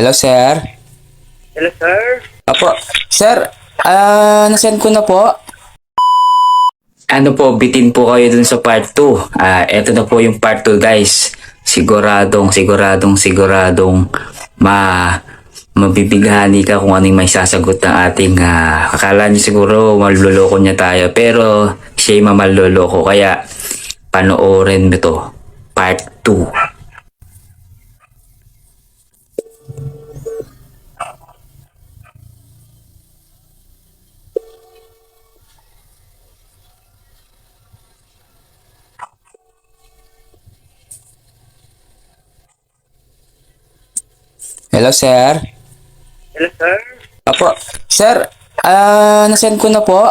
Hello, sir. Hello, sir. Apo, sir, ah, nasend ko na po. Ano po, bitin po kayo dun sa part 2. Ah, eto na po yung part 2, guys. Siguradong, siguradong, siguradong ma mabibighani ka kung anong may sasagot ng ating ah, akala niyo siguro maluloko niya tayo pero siya yung mamaluloko kaya panoorin mo to part 2 Hello sir Hello, sir. Apo, sir, ah, nasend ko na po.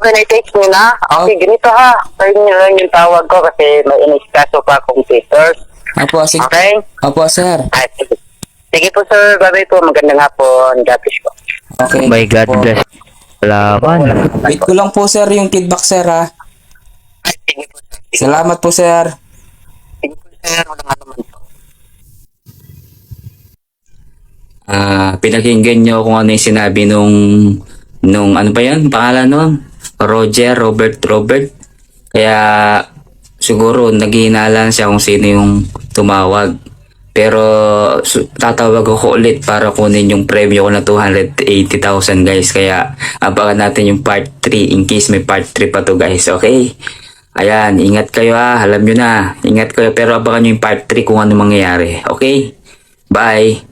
Okay, na-text mo na. Okay, ganito ha. Sir nyo lang yung tawag ko kasi may in-expresso pa akong papers. Apo, sige. Okay? Apo, sir. Ay, sige. Sige po, sir. Bye-bye po. Magandang hapon. God bless po. Okay. My God po. bless. Laban. Wait ko lang po, sir, yung feedback, sir, ha. Ay, sige po, sir. Sige, Salamat po, sir. sige po, sir. Walang pinakinggan nyo kung ano yung sinabi nung, nung, ano pa yan? Pangalan nun? Roger, Robert, Robert. Kaya, siguro, naghihinalan siya kung sino yung tumawag. Pero, tatawag ako ulit para kunin yung premyo ko na 280,000 guys. Kaya, abangan natin yung part 3 in case may part 3 pa to guys. Okay? Ayan, ingat kayo ha. Alam nyo na. Ingat kayo. Pero abangan nyo yung part 3 kung ano mangyayari. Okay? Bye!